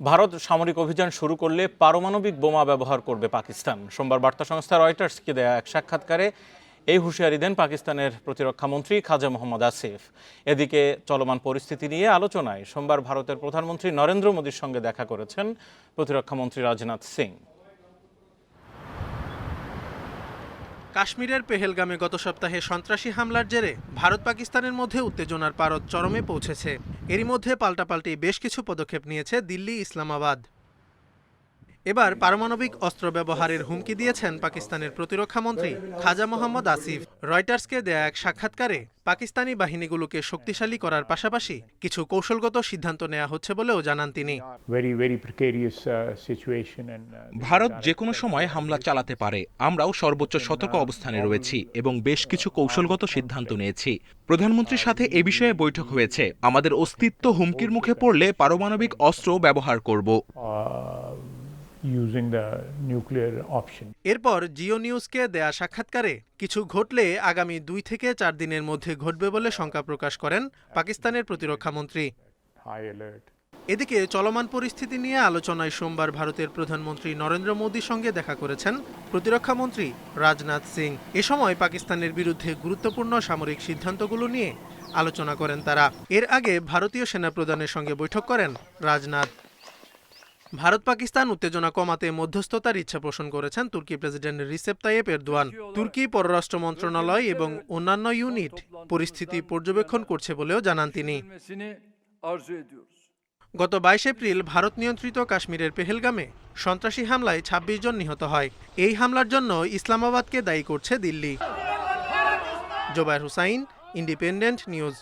ভারত সামরিক অভিযান শুরু করলে পারমাণবিক বোমা ব্যবহার করবে পাকিস্তান। সোমবার বার্তা সংস্থা রয়টার্সকে দেয়া এক সাক্ষাৎকারে এই হুঁশিয়ারি দেন পাকিস্তানের প্রতিরক্ষা মন্ত্রী খাজা মোহাম্মদ আসিফ। এদিকে চলমান পরিস্থিতি নিয়ে আলোচনায় সোমবার ভারতের প্রধানমন্ত্রী নরেন্দ্র মোদীর সঙ্গে দেখা করেছেন প্রতিরক্ষামন্ত্রী রাজনাথ সিং। কাশ্মীরের পেহেলগামে গত সপ্তাহে সন্ত্রাসী হামলার জেরে ভারত পাকিস্তানের মধ্যে উত্তেজনার পারদ চরমে পৌঁছেছে। এরই মধ্যে পাল্টাপাল্টি বেশ কিছু পদক্ষেপ নিয়েছে দিল্লি ইসলামাবাদ এবার পারমাণবিক অস্ত্র ব্যবহারের হুমকি দিয়েছেন পাকিস্তানের প্রতিরক্ষা মন্ত্রী খাজা মোহাম্মদ আসিফ। রয়টার্সকে দেয়া এক সাক্ষাৎকারে পাকিস্তানি বাহিনীগুলোকে শক্তিশালী করার পাশাপাশি কিছু কৌশলগত সিদ্ধান্ত নেওয়া হচ্ছে বলেও জানান তিনি। Uh, uh, ভারত যে কোনো সময় হামলা চালাতে পারে। আমরাও সর্বোচ্চ সতর্ক অবস্থানে রয়েছি এবং বেশ কিছু কৌশলগত সিদ্ধান্ত নিয়েছি। প্রধানমন্ত্রীর সাথে এ বিষয়ে বৈঠক হয়েছে। আমাদের অস্তিত্ব হুমকির মুখে পড়লে পারমাণবিক অস্ত্র ব্যবহার করব। Uh, using the nuclear option. এরপর জিও নিউজকে দেয়া সাক্ষাৎকারে কিছু ঘটলে আগামী দুই থেকে চার দিনের মধ্যে ঘটবে বলে শঙ্কা প্রকাশ করেন পাকিস্তানের প্রতিরক্ষা মন্ত্রী. এদিকে চলমান পরিস্থিতি নিয়ে আলোচনায় সোমবার ভারতের প্রধানমন্ত্রী নরেন্দ্র মোদীর সঙ্গে দেখা করেছেন প্রতিরক্ষা মন্ত্রী রাজনাথ সিং এ সময় পাকিস্তানের বিরুদ্ধে গুরুত্বপূর্ণ সামরিক সিদ্ধান্তগুলো নিয়ে আলোচনা করেন তারা এর আগে ভারতীয় সেনাপ্রধানের সঙ্গে বৈঠক করেন রাজনাথ ভারত পাকিস্তান উত্তেজনা কমাতে মধ্যস্থতার ইচ্ছা পোষণ করেছেন তুর্কি প্রেসিডেন্ট রিসেপ তাইয়েপ এরদোয়ান। তুর্কি পররাষ্ট্র মন্ত্রণালয় এবং অন্যান্য ইউনিট পরিস্থিতি পর্যবেক্ষণ করছে বলেও জানান তিনি. গত বাইশ এপ্রিল ভারত নিয়ন্ত্রিত কাশ্মীরের পেহেলগামে সন্ত্রাসী হামলায় ২৬ জন নিহত হয়। এই হামলার জন্য ইসলামাবাদকে দায়ী করছে Delhi. Zobayer Hussain, independent news.